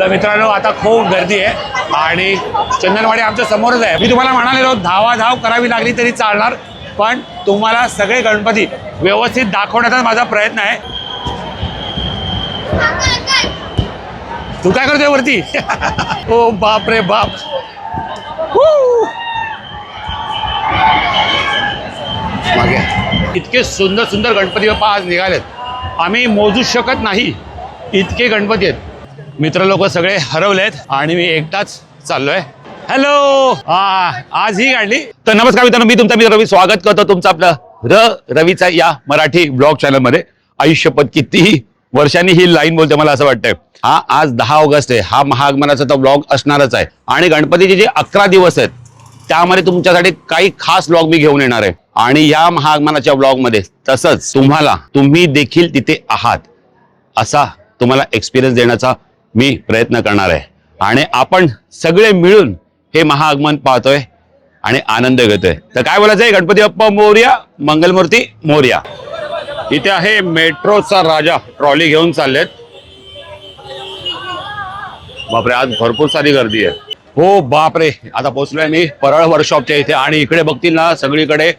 तर मित्रांनो आता खूप गर्दी आहे आणि चंदनवाडी आमच्या समोरच आहे. मी तुम्हाला म्हणालेलो धावा धाव करावी लागली तरी चालणार पण तुम्हाला सगळे गणपती व्यवस्थित दाखवण्याचा माझा प्रयत्न आहे. तू काय करतोय वरती? ओ बाप. रे बाप इतके सुंदर सुंदर गणपती बाप्पा आज निघालेत. आम्ही मोजू शकत नाही इतके गणपती आहेत. मित्र लोक सगळे हरवलेत आणि मी एकटाच चाललोय. हॅलो हा आज ही काढली तर नमस्कार मित्रांनो मी तुमचा मित्र रवी. स्वागत करतो तुमचं आपलं र रवीचा या मराठी ब्लॉग चॅनलमध्ये. आयुष्यपद कितीही वर्षांनी ही लाईन बोलते मला असं वाटतंय. हा आज दहा ऑगस्ट आहे. हा महागमनाचा तो ब्लॉग असणारच आहे. आणि गणपतीचे जे अकरा दिवस आहेत त्यामध्ये तुमच्यासाठी काही खास ब्लॉग मी घेऊन येणार आहे. आणि या महागमनाच्या ब्लॉगमध्ये तसंच तुम्हाला तुम्ही देखील तिथे आहात. असा तुम्हाला एक्सपिरियन्स देण्याचा मी प्रयत्न करणार आहे. आणि आपण सगळे मिळून हे महाआगमन पाहतोय आणि आनंद घेतोय. तर काय बोलायचं आहे? गणपती बाप्पा मोर्या मंगलमूर्ती मोर्या. इथे आहे मेट्रोचा राजा. ट्रॉली घेऊन चाललेत. बापरे आज भरपूर सारी गर्दी आहे. हो बापरे. आता पोहोचलोय मी परळ वर्कशॉपच्या इथे आणि इकडे बघतील ना सगळीकडे.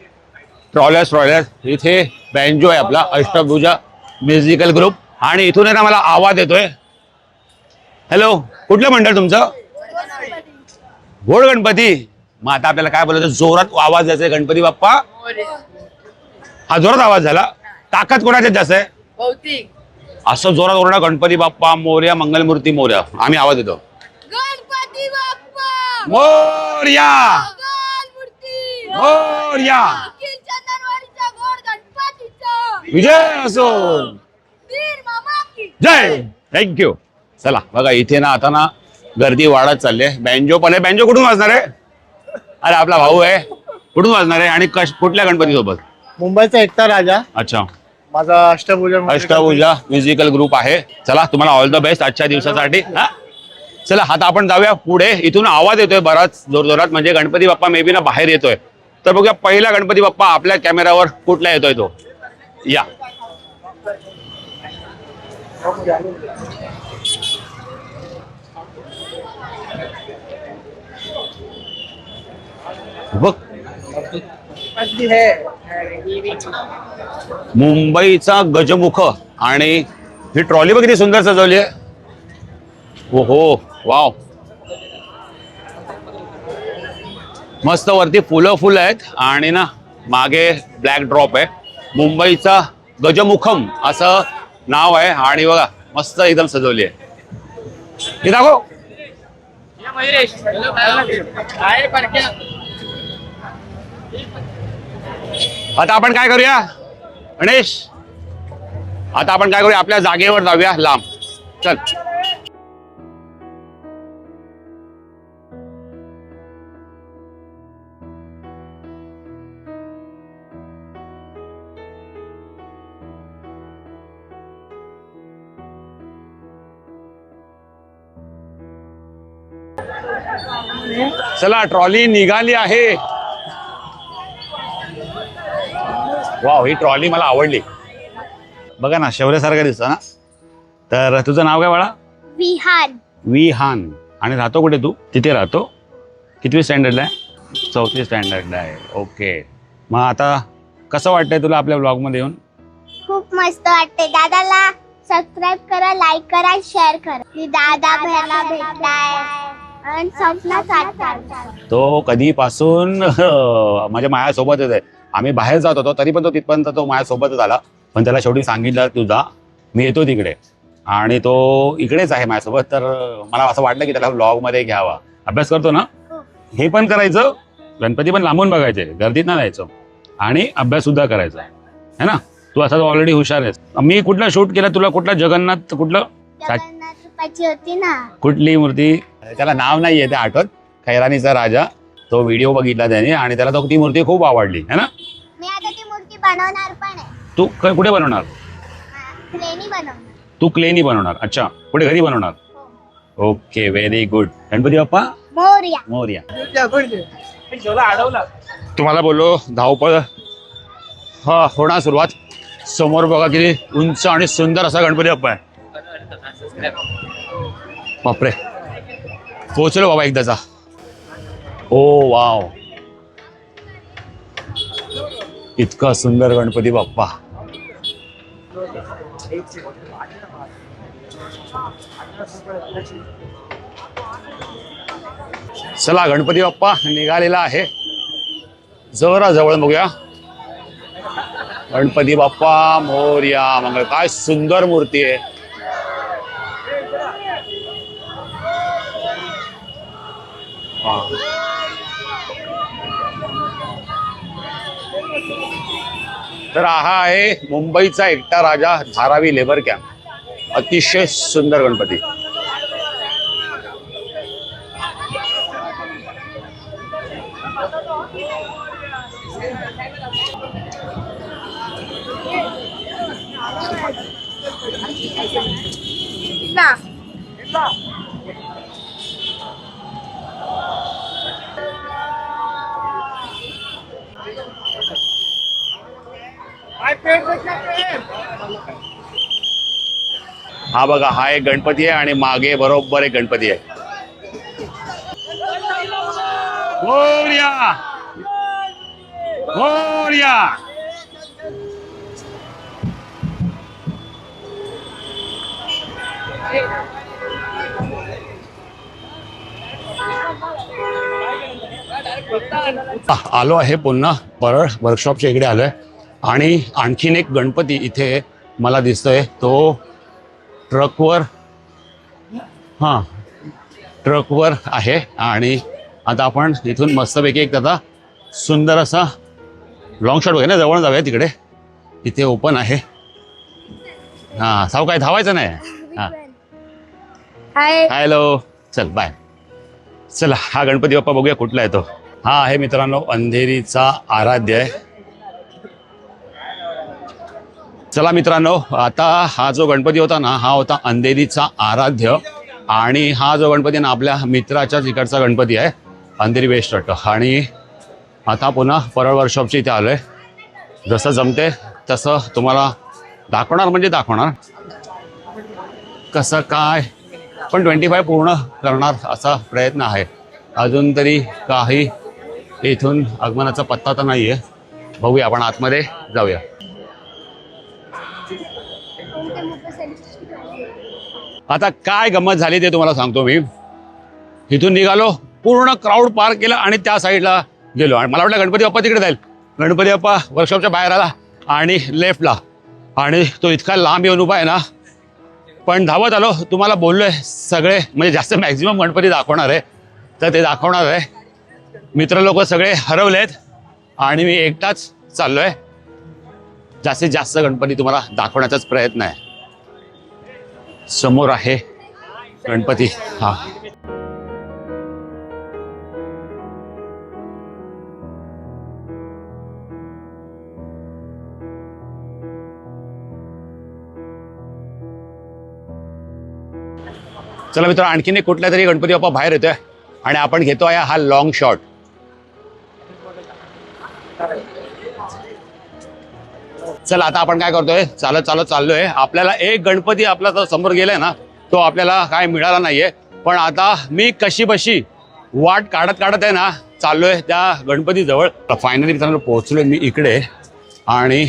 ट्रॉल्यास ट्रॉल्यास. इथे बँजो आहे आपला अष्टभुजा म्युझिकल ग्रुप आणि इथून आहे ना मला आवाज येतोय. हॅलो कुठलं मंडळ तुमचं? घोड गणपती. मग आता आपल्याला काय बोलायचं? जोरात आवाज द्यायचा गणपती बाप्पा. हा जोरात आवाज झाला. ताकद कोणाच्यात जास्त आहे? असं जोरात ओरडा गणपती बाप्पा मोर्या मंगलमूर्ती मोर्या. आम्ही आवाज बाप्पा. मोर्या. मोर्या. विजय असो जय. थँक्यू चला बघा इथे ना आता ना गर्दी वाढत चालली आहे. बँजो पण आहे. बँजो कुठून वाजणार आहे? अरे आपला भाऊ आहे. कुठून वाजणार आहे? आणि कश कुठल्या गणपती सोबत मुंबईचा एकटा राजा. अच्छा. माझा अष्टभुजा अष्टभुजा म्युझिकल ग्रुप आहे. चला तुम्हाला ऑल द बेस्ट आजच्या दिवसासाठी. हा? चला आता आपण जाऊया पुढे. इथून आवाज येतोय बराच जोरजोरात. म्हणजे गणपती बाप्पा मे बी ना बाहेर येतोय. तर बघूया पहिला गणपती बाप्पा आपल्या कॅमेऱ्यावर कुठला येतोय तो? या. बघ. मुंबईचा गजमुख आणि ही ट्रॉली बघ किती सुंदर सजवली आहे. हो वाव. मस्त वरती फुलं फुलं आहेत आणि ना मागे ब्लॅक ड्रॉप आहे. मुंबईचा गजमुखम असं नाव आहे आणि बघा मस्त एकदम सजवली आहे. हे दाखव. आता आपण काय करूया? गणेश आता आपण काय करूया? आपल्या जागेवर जाऊया लांब. चल. चला ट्रॉली निघाली आहे. वाव ही ट्रॉली मला आवडली. बघा ना शौर्यासारखं दिसतं ना. तर तुझं नाव काय बाळा? विहान. विहान. आणि राहतो कुठे तू? तिथे राहतो. कितवी स्टँडर्डला आहे? चौथी स्टँडर्डला आहे. ओके मग आता कसं वाटतंय तुला आपल्या ब्लॉगमध्ये येऊन? खूप मस्त वाटते दादाला सबस्क्राईब करा लाईक करा शेअर करा. मी दादा भेटला भेटलाय. आणि स्वप्न तो कधीपासून माझ्या माझ्यासोबतच आहे. आम्ही बाहेर जात होतो तरी पण तो तिथपर्यंत तो माझ्यासोबतच आला पण त्याला शेवटी सांगितलं तू जा मी येतो तिकडे. आणि तो इकडेच आहे माझ्यासोबत. तर मला असं वाटलं की त्याला ब्लॉगमध्ये घ्यावा. अभ्यास करतो ना? हे. पण करायचं गणपती पण लांबून बघायचे गर्दीत ना जायचं. आणि अभ्यास सुद्धा करायचा है ना? तू असा ऑलरेडी हुशार आहेस. मी कुठला शूट केला तुला कुठला जगन्नाथ कुठलं? होती ना. कुठली मूर्ती? त्याला नाव नाही येते आठवत. खैरानीचा राजा. तो व्हिडिओ बघितला त्याने आणि त्याला तो ती मूर्ती खूप आवडली. है ना? ती बनवणार पण आहे. तू क- कुठे बनवणार? प्लेनी बनवणार. तू क्लेनी बनवणार. अच्छा कुठे घरी बनवणार. Okay very good Ganpati Bappa? Morya. Morya. तुम्हाला बोललो धावपळ. हा होणार सुरुवात. समोर बघा किती उंच आणि सुंदर असा गणपती बाप्पा आहे. बापरे. पोचलो बाबा एकदाचा. ओ वाव. इतका सुंदर गणपती बाप्पा. चला गणपती बाप्पा निघालेला आहे. जरा जवळ बघूया. गणपती बाप्पा मोर्या मंगळ काय सुंदर मूर्ती आहे. हा. तर हा आहे मुंबईचा एकटा राजा धारावी लेबर कॅम्प. अतिशय सुंदर गणपती. हा बघा हा एक गणपती आहे आणि मागे बरोबर एक गणपती आहे. आलो आहे पुन्हा परळ वर्कशॉपच्या इकडे आलोय. आणि आणखीन एक गणपती इथे मला दिसतोय तो ट्रकवर हां ट्रकवर आहे आणि आता आपण इथून मस्तपैकी एक त्याचा सुंदर असा लॉंग शॉट वगैरे ना जवळ जाऊया तिकडे. इथे ओपन आहे. हां साव काय धावायचं नाही. हां. हाय हॅलो चल बाय चला हा गणपती बाप्पा बघूया कुठला आहे तो हा आहे मित्रांनो अंधेरीचा आराध्य आहे. चला मित्रांनो आता हा जो गणपती होता ना हा होता अंधेरीचा आराध्य. आणि हा जो गणपती ना आपल्या मित्राच्या तिकडचा गणपती आहे अंधेरी वेस्ट वाटतं आणि आता पुन्हा परळ वर्कशॉपच्या इथे आलोय. जसं जमते तसं तुम्हाला दाखवणार म्हणजे दाखवणार. कसं काय? पण ट्वेंटी फाय पूर्ण करणार असा प्रयत्न आहे. अजून तरी काही इथून आगमनाचा पत्ता तर नाही आहे बघूया आपण आतमध्ये जाऊया. आता काय गंमत झाली ते तुम्हाला सांगतो मी. इथून निघालो पूर्ण क्राऊड पार केला आणि त्या साईडला गेलो. आणि मला वाटलं गणपती बाप्पा तिकडे जाईल. गणपती बाप्पा वर्कशॉपच्या बाहेर आला आणि लेफ्टला आणि तो इतका लांब येऊन उभा आहे ना. पण धावत आलो तुम्हाला बोललोय सगळे म्हणजे जास्त मॅक्झिमम गणपती दाखवणार आहे. तर ते दाखवणार आहे. मित्र लोक सगळे हरवलेत आणि मी एकटाच चाललोय. जास्तीत जास्त गणपती तुम्हाला दाखवण्याचाच प्रयत्न आहे. समोर आहे गणपती. हा. चला मित्र आणखीन एक कुठल्या तरी गणपती बाप्पा बाहेर येतोय आणि आपण घेतो आहे हा लॉंग शॉट चला आता आपण काय करतोय? चालत चालत चाललोय. आपल्याला एक गणपती आपला जो समोर गेलाय ना तो आपल्याला काय मिळाला नाहीये. पण आता मी कशी बशी वाट काढत काढत आहे ना चाललोय त्या गणपती जवळ फायनली मित्रांनो पोहोचलोय मी इकडे. आणि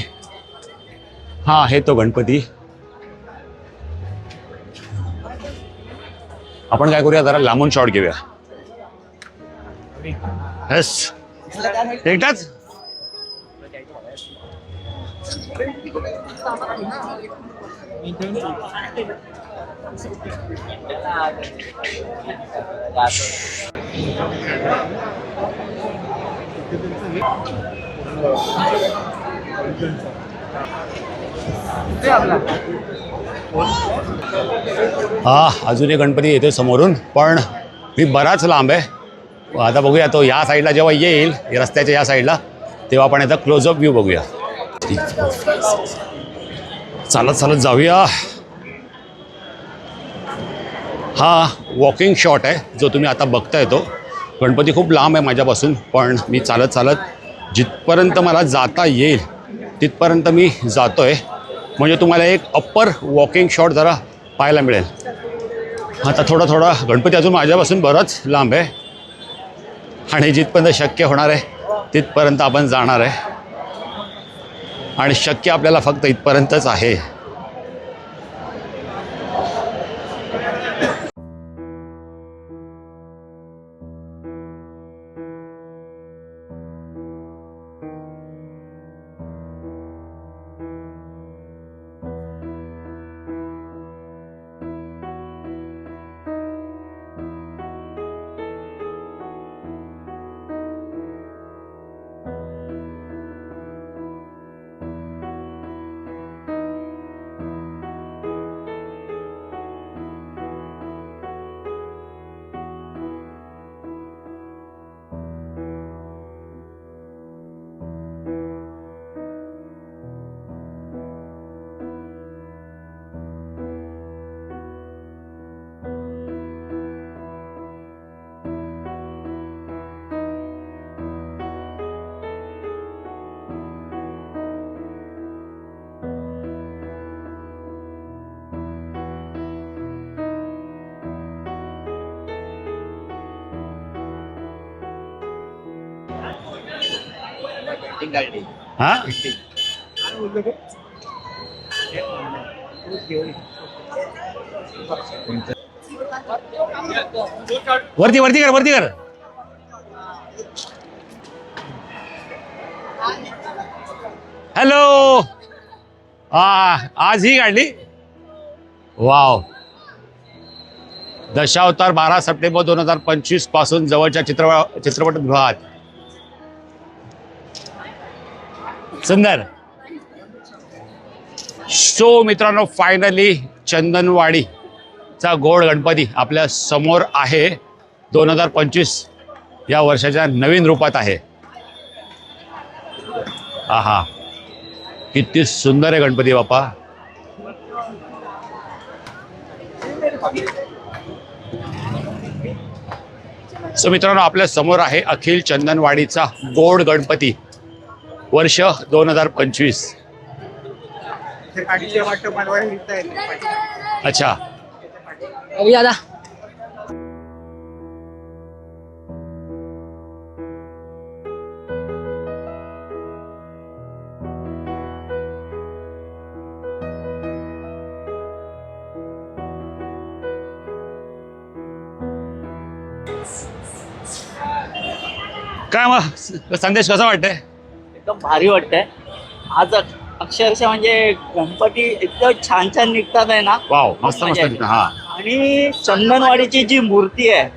हा आहे तो गणपती. आपण काय करूया जरा लांबून शॉट घेऊया. यस एकटाच? हा अजून एक गणपती येतोय समोरून पण मी बराच लांब आहे. आता बघूया तो या साईडला जेव्हा येईल रस्त्याच्या या साईडला तेव्हा आपण याचा क्लोजअप व्ह्यू बघूया. चालत चालत जाऊया. हा वॉकिंग शॉट आहे जो तुम्ही आता बघताय तो. गणपती खूप लांब आहे माझ्यापासून पण मी चालत चालत जिथपर्यंत मला जाता येईल तिथपर्यंत मी जातो आहे म्हणजे तुम्हाला एक अप्पर वॉकिंग शॉट जरा पाहायला मिळेल. आता थोडा थोडा गणपती अजून माझ्यापासून बरंच लांब आहे. आणि जिथपर्यंत शक्य होणार आहे तिथपर्यंत आपण जाणार आहे. आणि शक्य आपल्याला फक्त इथपर्यंतच आहे. हां वरती वरती कर वरती कर हॅलो आज ही काढली? वाव दशावतार बारा सप्टेंबर दोन हजार पंचवीसपासून जवळच्या चित्रपट चित्रपटगृहात. सुंदर. सो मित्रांनो फायनली चंदनवाडीचा गोड गणपती आपल्यासमोर आहे. दोन हजार पंचवीस या वर्षाच्या नवीन रूपात आहे. आहा. किती सुंदर आहे गणपती बाप्पा. सो मित्रांनो आपल्यासमोर आहे अखिल चंदनवाडीचा गोड गणपती. वर्ष दोन हजार पंचवीस. अच्छा. दादा काय मग? संदेश कसा वाटतंय? एकदम भारी वाटतंय. आज अक- अक्षरशः म्हणजे गणपती एकदम छान छान निघतात आहे ना. वाव मस्त. हा. आणि चंदनवाडीची जी मूर्ती आहे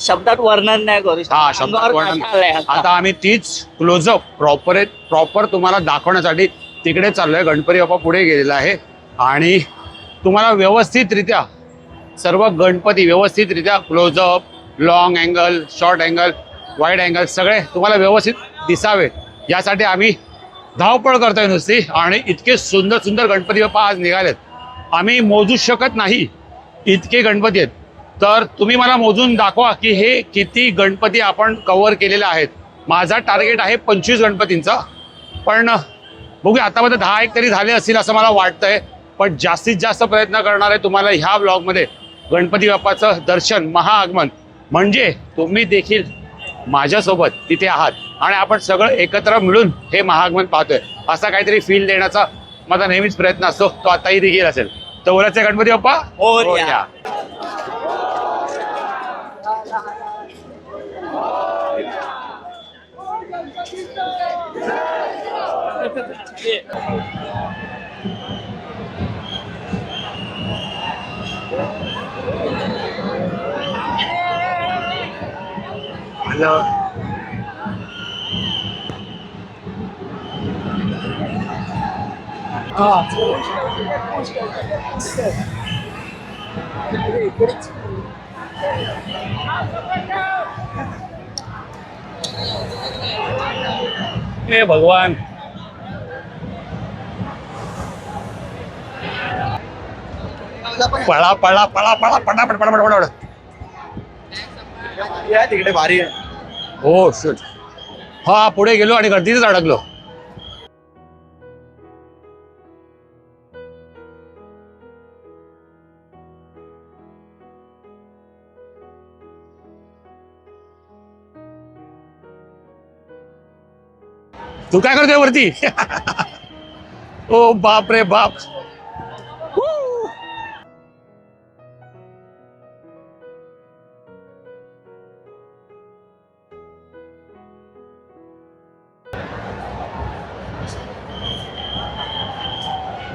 शब्दात वर्णन नाही करू शकत. हा शब्दात अंगावर वर्णन. काटा आलाय आता. आता आम्ही तीच क्लोजअप प्रॉपर प्रॉपर तुम्हाला दाखवण्यासाठी तिकडे चाललोय. गणपती बाप्पा पुढे गेलेला आहे. आणि तुम्हाला व्यवस्थितरित्या सर्व गणपती व्यवस्थितरित्या close up long angle short angle wide angle सगळे तुम्हाला व्यवस्थित दिसावेत. यासाठी आम्ही धावपळ करतोय नुसती आणि इतके सुंदर सुंदर गणपती बाप्पा आज निघालेत. आम्ही मोजू शकत नाही इतके गणपती आहेत. तर तुम्ही मला मोजून दाखवा की हे किती गणपती आपण कव्हर केलेले आहेत. माझा टार्गेट आहे पंचवीस गणपतींचा. पण बघूया आतापर्यंत दहा एक तरी झाले असतील असं मला वाटतंय. पण जास्तीत जास्त प्रयत्न करणार आहे तुम्हाला ह्या ब्लॉगमध्ये गणपती बाप्पाचं दर्शन महाआगमन. म्हणजे तुम्ही देखील माझ्यासोबत तिथे आहात. आणि आपण सगळं एकत्र मिळून हे महाआगमन पाहतोय. असा काहीतरी फील देण्याचा माझा नेहमीच प्रयत्न असतो. तो आताही देखील असेल. तर ओलाचे गणपती बाप्पा? मोरया. हे भगवान। पळा पळा पळा पळा पटापट पटापट पटापट तिकडे भारी आहे. Oh, हो शूट हा पुढे गेलो आणि गर्दीतच अडकलो. तू काय करतोय वरती? ओ बाप रे बाप.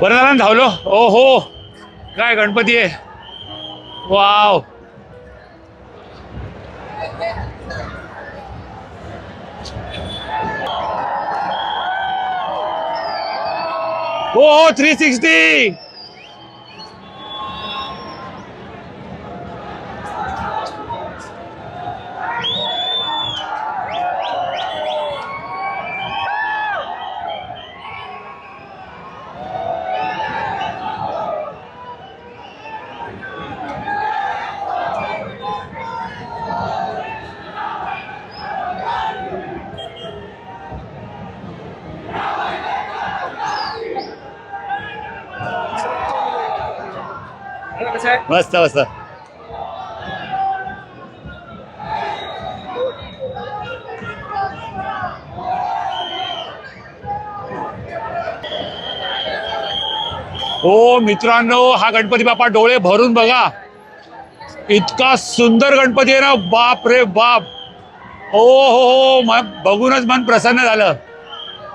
बरं झालं ना धावलो. ओ हो काय गणपती आहे? वाव. हो हो थ्री सिक्स्टी मस्त मस्त. हो मित्रांनो हा गणपती बाप्पा डोळे भरून बघा. इतका सुंदर गणपती आहे ना बाप रे बाप. हो हो हो म- बघूनच मन प्रसन्न झालं.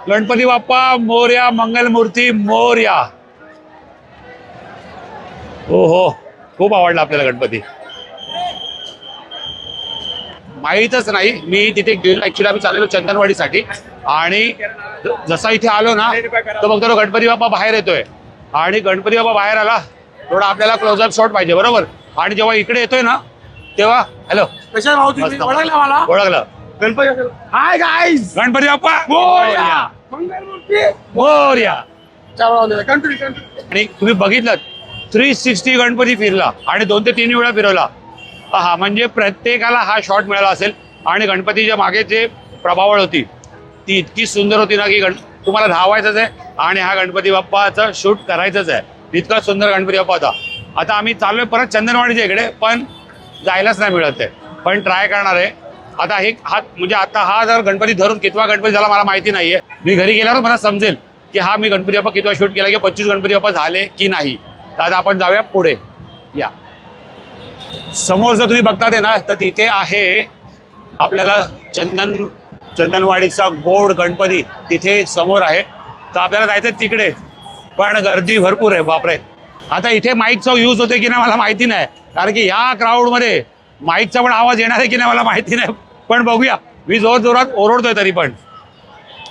गणपती बाप्पा मोर्या मंगलमूर्ती मोर्या. हो हो. खूप आवडला आपल्याला गणपती. माहीतच नाही मी तिथे गेलो ऍक्च्युली आम्ही चाललेलो चंदनवाडीसाठी. आणि जसा इथे आलो ना तर बघतो तो गणपती बाप्पा बाहेर येतोय. आणि गणपती बाप्पा बाहेर आला थोडा आपल्याला क्लोजअप शॉट पाहिजे बरोबर? आणि जेव्हा इकडे येतोय ना तेव्हा हॅलो. ओळखला मला? ओळखलं. गणपती हाय गणपती बाप्पा मोरया आणि तुम्ही बघितलं थ्री सिक्स्टी गणपती फिरला आणि दोन ते तीन वेळा फिरवला. हा म्हणजे प्रत्येकाला हा शॉट मिळाला असेल आणि गणपतीच्या मागे जे प्रभावळ होती ती इतकी सुंदर होती ना की गण तुम्हाला धावायचंच आहे आणि हा गणपती बाप्पाचं शूट करायचंच आहे. इतका सुंदर गणपती बाप्पा होता. आता आम्ही चाललोय परत चंदनवाडीच्या इकडे पण जायलाच नाही मिळत आहे. पण ट्राय करणार आहे. आता हे हा म्हणजे आता हा जर गणपती धरून कितवा गणपती झाला मला माहिती नाहीये. मी घरी गेल्यावर मला समजेल की हा मी गणपती बाप्पा कितवा शूट केला की पंचवीस गणपती बाप्पा झाले की नाही. तर आता आपण जाऊया पुढे. या. समोर जर तुम्ही बघता ते ना तर तिथे आहे आपल्याला चंदन चंदनवाडीचा गोड गणपती तिथे समोर आहे. तर आपल्याला जायचं तिकडे. पण गर्दी भरपूर आहे बापरे. आता इथे माईकचा यूज होते की नाही मला माहिती नाही. कारण की ह्या क्राऊडमध्ये माईकचा पण आवाज येणार आहे की नाही मला माहिती नाही. पण बघूया. मी जोर जोरात ओरडतोय तरी पण.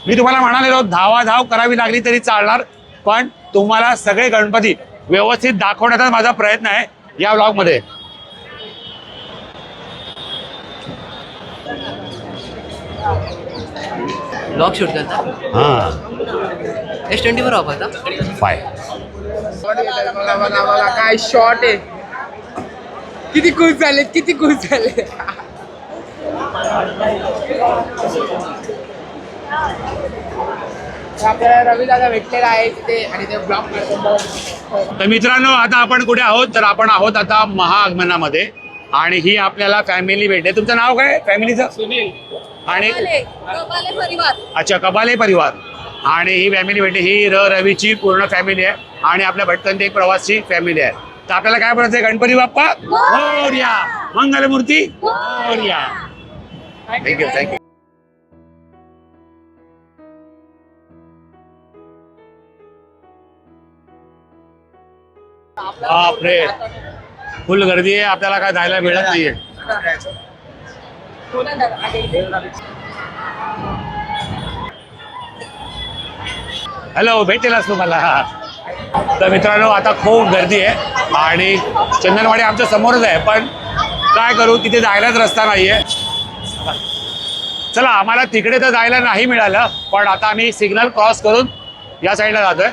मी तुम्हाला म्हणालेलो धावा धाव करावी लागली तरी चालणार. पण तुम्हाला सगळे गणपती व्यवस्थित दाखवण्याचा माझा प्रयत्न आहे या ब्लॉगमध्ये ब्लॉग शूट करता? हां. एस ट्वेंटी फोर वापरता? फाय काय शॉट आहे. किती खुश झाले किती खुश झाले. आपल्याला रवी दादा भेटलेला आहे तिथे आणि ते ब्लॉक करतो. तर मित्रांनो आता आपण कुठे आहोत? तर आपण आहोत आता महाआगमनामध्ये आणि ही आपल्याला फॅमिली भेटते तुमचं नाव काय? फॅमिलीचं सुनील. आणि अच्छा कबाले परिवार. आणि ही फॅमिली भेटते ही र रवीची पूर्ण फॅमिली आहे. आणि आपल्या भटकंती एक प्रवासची फॅमिली आहे. तर आपल्याला काय बोलायचं आहे Ganpati Bappa? Morya. Mangalmurti? Morya. Thank you thank you बापरे. फुल गर्दी आहे आपल्याला काय जायला मिळत नाहीये. हॅलो भेटेलच तुम्हाला. तर मित्रांनो आता खूप गर्दी आहे आणि चंदनवाडी आमच्या समोरच आहे पण काय करू तिथे जायलाच रस्ता नाहीये. चला आम्हाला तिकडे तर जायला नाही मिळालं पण आता आम्ही सिग्नल क्रॉस करून या साईडला जातोय.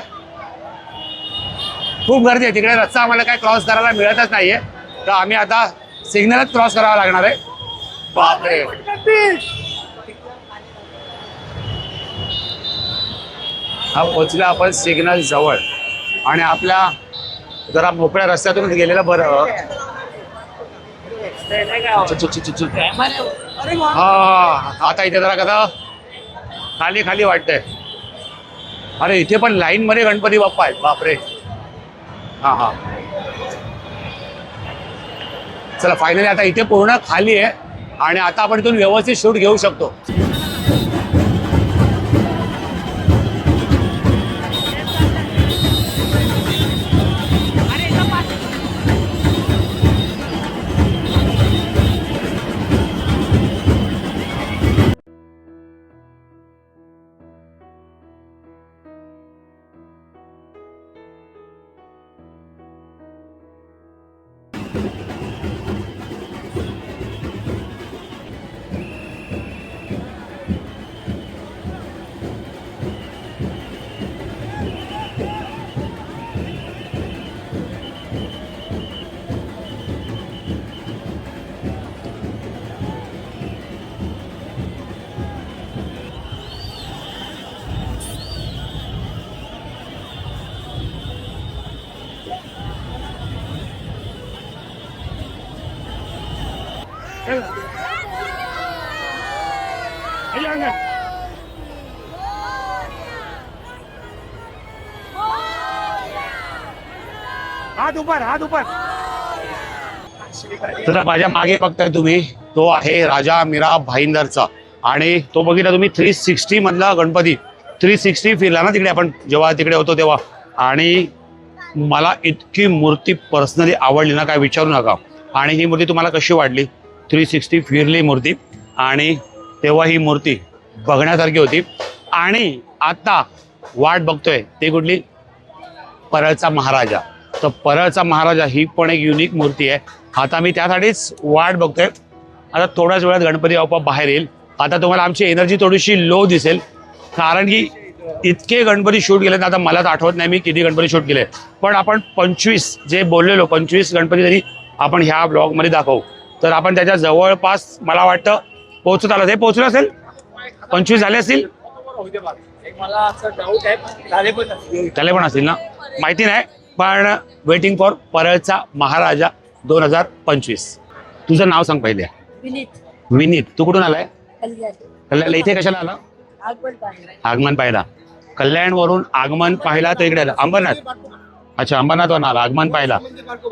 खूप गर्दी आहे. तिकडे रस्ता आम्हाला काय क्रॉस करायला मिळतच नाहीये. तर आम्ही आता सिग्नलच क्रॉस करावा लागणार आहे. बापरे. हा पोचला आपण सिग्नल जवळ. आणि आपल्या जरा मोकळ्या रस्त्यातून गेलेलं बरं. हा आता इथे जरा कसं खाली खाली वाटतंय. अरे इथे पण लाईन मध्ये गणपती बाप्पा आहेत. बापरे. हा हा. चला फायनली आता इथे पूर्ण खाली आहे. आणि आता आपण इथून व्यवस्थित शूट घेऊ शकतो. उपर हात उपर तर माझ्या मागे बघताय तुम्ही तो आहे राजा मीरा भाईंदरचा. आणि तो बघितला तुम्ही थ्री सिक्स्टी मधला गणपती. थ्री सिक्स्टी फिरला ना तिकडे आपण जेव्हा तिकडे होतो तेव्हा. आणि मला इतकी मूर्ती पर्सनली आवडली ना काय विचारू नका. आणि ही मूर्ती तुम्हाला कशी वाटली? थ्री सिक्स्टी फिरली मूर्ती. आणि तेव्हा ही मूर्ती बघण्यासारखी होती. आणि आता वाट बघतोय ते कुठली? परळचा महाराजा. तर परळचा महाराजा ही पण एक युनिक मूर्ती आहे. आता मी त्यासाठीच वाट बघतोय. आता थोड्याच वेळात गणपती बाप्पा बाहेर येईल. आता तुम्हाला आमची एनर्जी थोडीशी लो दिसेल. कारण की इतके गणपती शूट केले आता मलाच आठवत नाही मी किती गणपती शूट केले पण आपण पंचवीस जे बोललेलो पंचवीस गणपती तरी आपण ह्या ब्लॉगमध्ये दाखवू. तर आपण त्याच्या जवळपास मला वाटतं पोहोचत आलं हे पोहोचलं असेल? पंचवीस झाले असतील. झाले पण असतील ना? माहिती नाही. पण वेटिंग फॉर परळचा महाराजा दोन हजार पंचवीस. तुझं नाव सांग पहिले. विनीत. तू कुठून आलाय? कल्याण. इथे कशाला आला? आगमन पाहिला कल्याण वरून आगमन पाहिला तर इकडे आला. अंबरनाथ. अच्छा अंबरनाथ वरून आला. आगमन पाहिला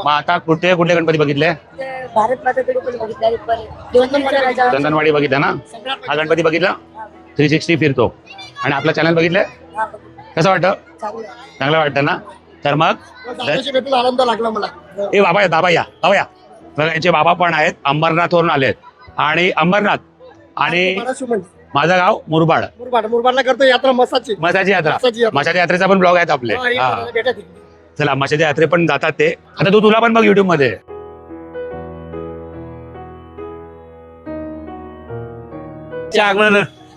मग आता कुठे कुठले गणपती बघितले? बघितलं? चंदनवाडी बघितला ना? हा गणपती बघितला? थ्री सिक्स्टी फिरतो. आणि आपलं चॅनल बघितलंय? कसं वाटतं? चांगलं वाटतं ना? तर मग आनंद लागला मला. ए बाबा या बाबा या बाबा या. बघा यांचे बाबा पण आहेत अंबरनाथवरून आलेत आणि अंबरनाथ आणि माझं गाव मुरबाड. मुरबाड मुरबाडला करतो यात्रा मसाची. मसाची यात्रा. मसाच्या यात्रेचा पण ब्लॉग आहेत आपले. हा. चला मशाच्या यात्रे पण जातात ते. आता तू तुला पण बघ युट्यूबमध्ये. च्या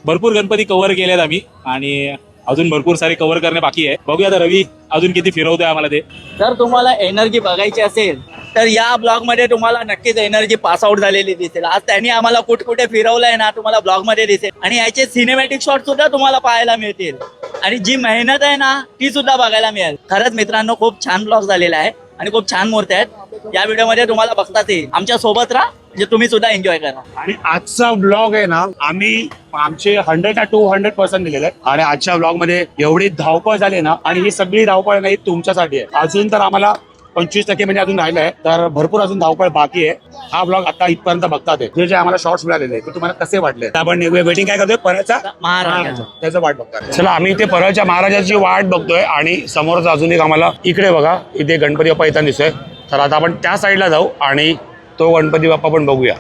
भरपूर गणपती कव्हर केलेत आम्ही. आणि अजून भरपूर सारे कव्हर करणे बाकी आहे. बघूया आता रवी अजून किती फिरवतोय आम्हाला ते. जर तुम्हाला एनर्जी बघायची असेल तर या ब्लॉगमध्ये तुम्हाला नक्कीच एनर्जी पास आउट झालेली दिसेल. आज त्यांनी आम्हाला कुठकुठे फिरवलंय ना तुम्हाला ब्लॉगमध्ये दिसेल. आणि याचे सिनेमॅटिक शॉट सुद्धा तुम्हाला पाहायला मिळतील. आणि जी मेहनत आहे ना ती सुद्धा बघायला मिळेल. खरंच मित्रांनो खूप छान ब्लॉग झालेला आहे. आणि खूप छान मूर्ती आहेत. या व्हिडिओमध्ये तुम्हाला बघताच येईल. आमच्यासोबत राहा. म्हणजे तुम्ही सुद्धा एन्जॉय करा. आणि आजचा ब्लॉग आहे ना आम्ही आमचे हंड्रेड टू हंड्रेड पर्सेंट दिलेले आहे आणि आजच्या ब्लॉगमध्ये एवढी धावपळ झाली ना आणि ही सगळी धावपळ नाही तुमच्यासाठी आहे. अजून तर आम्हाला पंचवीस टक्के म्हणजे अजून राहिलंय तर भरपूर अजून धावपळ बाकी आहे. हा ब्लॉग आता इथपर्यंत बघतात. जे जे आम्हाला शॉर्ट्स मिळालेले ते तुम्हाला कसे वाटले? तर आपण वेटिंग काय करतोय? परळचा महाराज त्याचं वाट बघतोय. चला आम्ही इथे परळच्या महाराजाची वाट बघतोय आणि समोरच अजून एक आम्हाला इकडे बघा. इथे गणपती बाप्पा येताना दिसतोय. तर आता आपण त्या साईडला जाऊ आणि तो गणपती बाप्पा पण बघूया.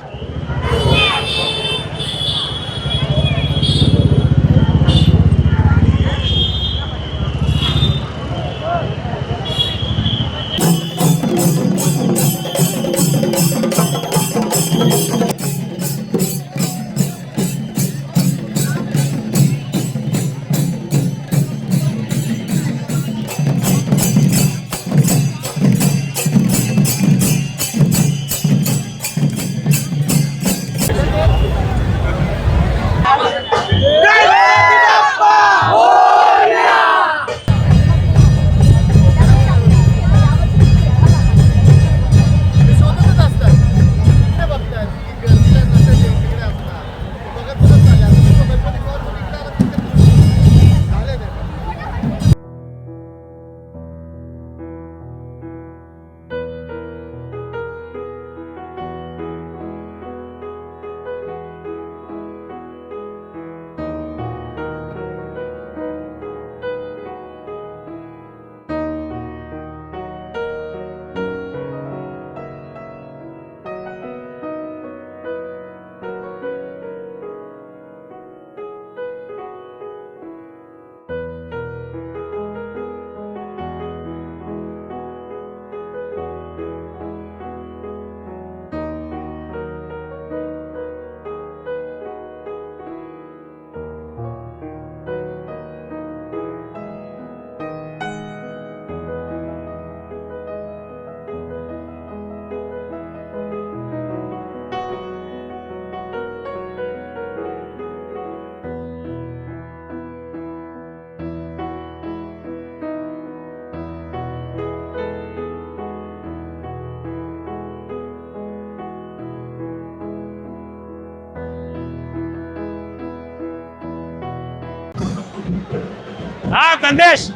हा कंदेश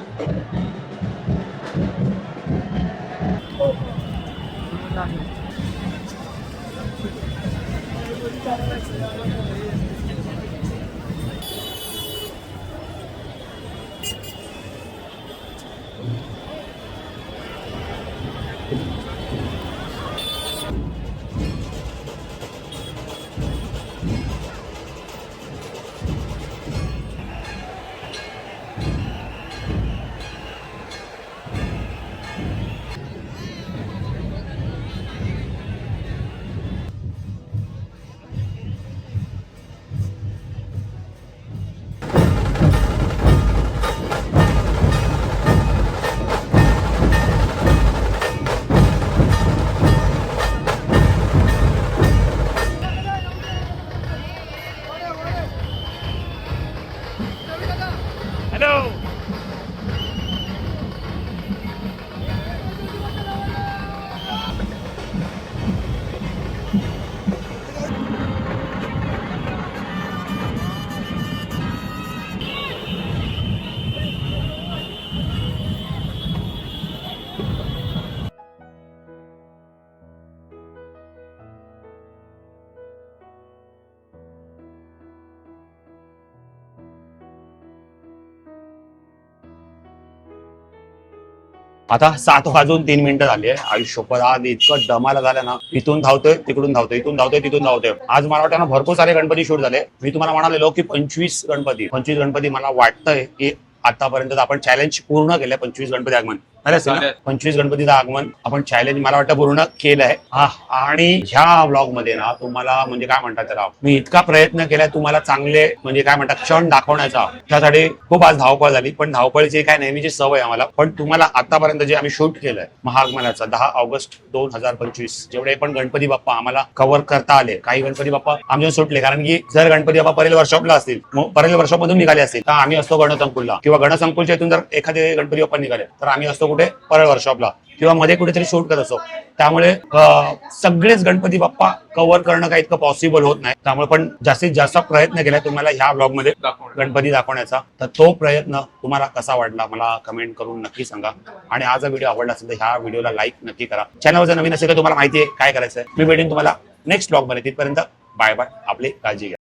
आता सात वाजून तीन मिनिटं झाली आहे. आयुष्यभर आज इतकं दमाला झालं ना इथून धावतोय तिकडून धावतोय इथून धावतोय तिथून धावतोय. आज मला वाटतं ना भरपूर सारे गणपती शूट झाले. मी तुम्हाला म्हणालेलो की पंचवीस गणपती पंचवीस गणपती मला वाटतंय की आतापर्यंत आपण चॅलेंज पूर्ण केलंय पंचवीस गणपती आगमन. पंचवीस गणपतीचं आगमन आपण चॅलेंज मला वाटतं पूर्ण केलंय. हा. आणि ह्या ब्लॉगमध्ये ना तुम्हाला म्हणजे काय म्हणतात त्याला? मी इतका प्रयत्न केलाय तुम्हाला चांगले म्हणजे काय म्हणतात क्षण दाखवण्याचा. त्यासाठी खूप आज धावपळ झाली पण धावपळीची काय नेहमीची सवय आहे आम्हाला. पण तुम्हाला आतापर्यंत जे आम्ही शूट केलंय महाआगमनाचा दहा ऑगस्ट दोन हजार पंचवीस जेवढे पण गणपती बाप्पा आम्हाला कव्हर करता आले काही गणपती बाप्पा आमच्या सुटले. कारण की जर गणपती बाप्पा परेल वर्कशॉपला असतील मग परेल वर्कशॉप मधून निघाले असतील तर आम्ही असतो गणसंकुलला. किंवा गणसंकुलच्या इथून जर एखादे गणपती बाप्पा निघाले तर आम्ही असतो कुठे? परळ वर्कशॉपला किंवा मध्ये कुठेतरी शूट करत असतो त्यामुळे सगळेच गणपती बाप्पा कव्हर करणं काही इतकं पॉसिबल होत नाही. त्यामुळे पण जास्तीत जास्त प्रयत्न केलाय तुम्हाला ह्या ब्लॉगमध्ये गणपती दाखवण्याचा. तर तो प्रयत्न तुम्हाला कसा वाटला मला कमेंट करून नक्की सांगा. आणि आज हा व्हिडिओ आवडला असेल तर ह्या व्हिडिओला लाईक नक्की करा. चॅनलवर जर नवीन असेल तर तुम्हाला माहिती आहे काय करायचं मी भेटेन तुम्हाला नेक्स्ट ब्लॉगमध्ये. तिथपर्यंत बाय बाय आपली काळजी घ्या.